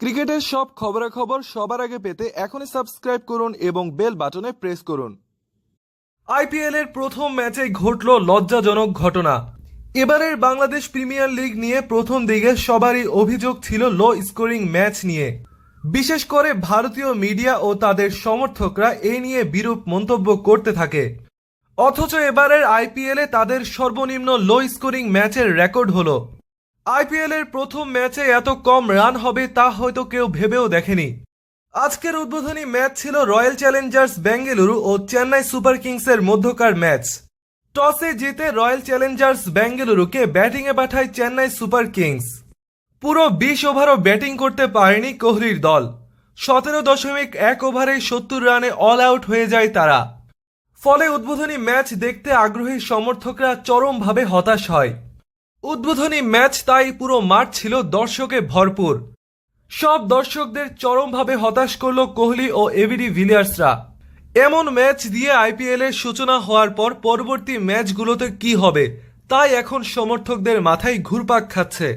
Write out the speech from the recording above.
ক্রিকেটের সব খবরাখবর সবার আগে পেতে এখনই সাবস্ক্রাইব করুন এবং বেল বাটনে প্রেস করুন। আইপিএল এর প্রথম ম্যাচে ঘটল লজ্জাজনক ঘটনা। এবারের বাংলাদেশ প্রিমিয়ার লিগ নিয়ে প্রথম দিকে সবারই অভিযোগ ছিল লো স্কোরিং ম্যাচ নিয়ে। বিশেষ করে ভারতীয় মিডিয়া ও তাদের সমর্থকরা এই নিয়ে বিরূপ মন্তব্য করতে থাকে। অথচ এবারের আইপিএলে তাদের সর্বনিম্ন লো স্কোরিং ম্যাচের রেকর্ড হলো। আইপিএল এর প্রথম ম্যাচে এত কম রান হবে তা হয়তো কেউ ভেবেও দেখেনি। আজকের উদ্বোধনী ম্যাচ ছিল রয়্যাল চ্যালেঞ্জার্স বেঙ্গালুরু ও চেন্নাই সুপার কিংসের মধ্যকার ম্যাচ। টসে জিতে রয়্যাল চ্যালেঞ্জার্স বেঙ্গালুরুকে ব্যাটিংয়ে পাঠায় চেন্নাই সুপার কিংস। পুরো বিশ ওভারও ব্যাটিং করতে পারেনি কোহলির দল। সতেরো দশমিক এক ওভারে সত্তর রানে অল আউট হয়ে যায় তারা। ফলে উদ্বোধনী ম্যাচ দেখতে আগ্রহী সমর্থকরা চরমভাবে হতাশ হয়। উদ্বোধনী ম্যাচ তাই পুরো মাঠ ছিল দর্শকে ভরপুর। সব দর্শকদের চরমভাবে হতাশ করল কোহলি ও এভিডি ভিলিয়ার্সরা। এমন ম্যাচ দিয়ে আইপিএল এর সূচনা হওয়ার পর পরবর্তী ম্যাচগুলোতে কি হবে, তাই এখন সমর্থকদের মাথায় ঘুরপাক খাচ্ছে।